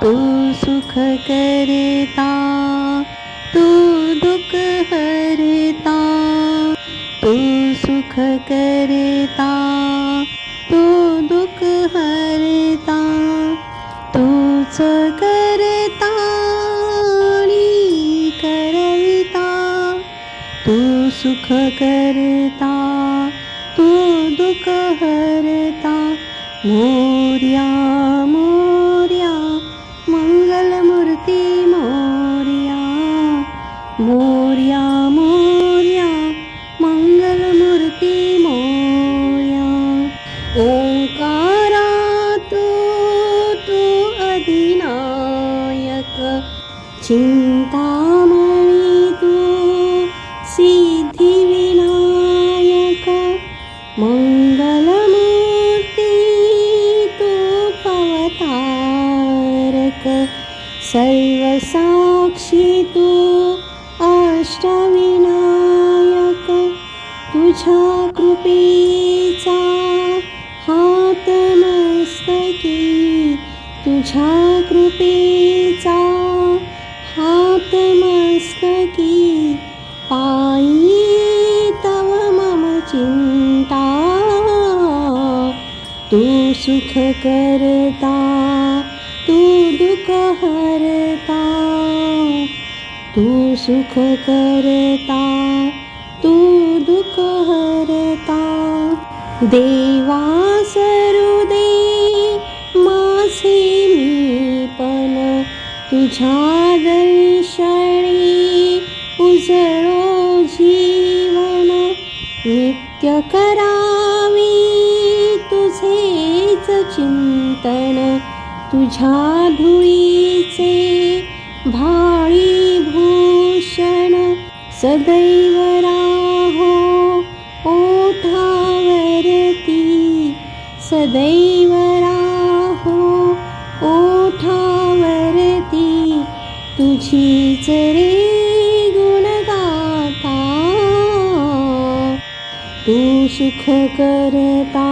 तू सुख करता तू दुःख हरता तू सुख करता तू दुःख हरता आणि करविता तू सुख करता तू दुःख हरता मोर्या मोर्या मोर्या मंगलमूर्ती मोर्या। ओंकारा तू अधिनायक। चिंतामणी तू सिद्धिविनायक। मङ्गलमूर्ति तु पवतारक। सर्वसाक्षी तु तुझ्या कृपेचा हातमस्तकी तुझ्या कृपेचा हातमस्तकी पायी तव मम चिंता तू सुख करता तू दुःख हरता तू सुख करता. तू दुःख हरता. देवा सरुदे मासे मी पण तुझ्या दर्शनी उजळो जीवन. नित्य करावी तुझेच चिंतन तुझ्या धुळीचे भाळी भूषण. सदैव राहो ओठावरती। सदैव राहो ओठावरती। तुझीच रे गुणगाता। तू सुख करता